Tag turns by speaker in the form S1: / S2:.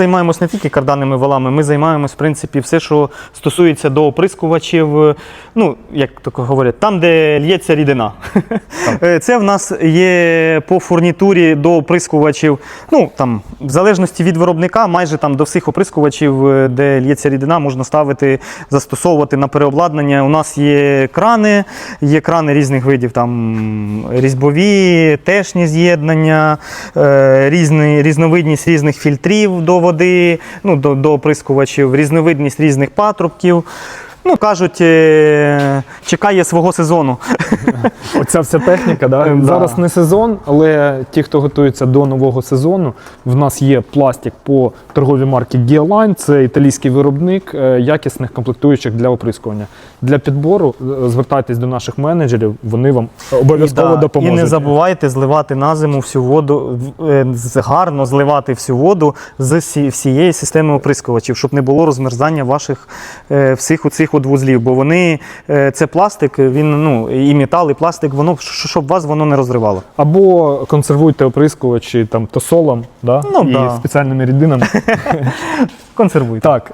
S1: Займаємось не тільки карданними валами, ми займаємось, в принципі, все, що стосується до оприскувачів. е, Ну, як так говорять, там, де лється рідина. Е, Це в нас є по фурнітурі до оприскувачів. Ну, там, в залежності від виробника, майже там до всіх оприскувачів, е, де лється рідина, можна ставити, застосовувати на переобладнання. У нас є крани, є крани різних видів, там різьбові, тешні з'єднання, різновидність різних фільтрів до води, ну, до, до оприскувачів, різновидність різних патрубків. Ну, кажуть, е, чекає свого сезону.
S2: Оця вся техніка, да?
S1: Ем, да.
S2: зараз не сезон, але ті, хто готується до нового сезону, в нас є пластик по торговій марці Geoline, це італійський виробник е, якісних комплектуючих для оприскування. Для підбору е, звертайтесь до наших менеджерів, вони вам обов'язково
S1: да,
S2: допоможуть.
S1: І не забувайте зливати на зиму всю воду, е, гарно зливати всю воду з всієї системи оприскувачів, щоб не було розмерзання ваших е, всіх оцих от вузлів. Бо вони, е, це пластик, він ну, і метал, і пластик, воно, щоб вас воно не розривало.
S2: Або консервуйте оприскувачі там тосолом да?
S1: Ну,
S2: і
S1: да.
S2: спеціальними рідинами.
S1: Консервуйте.
S2: Так,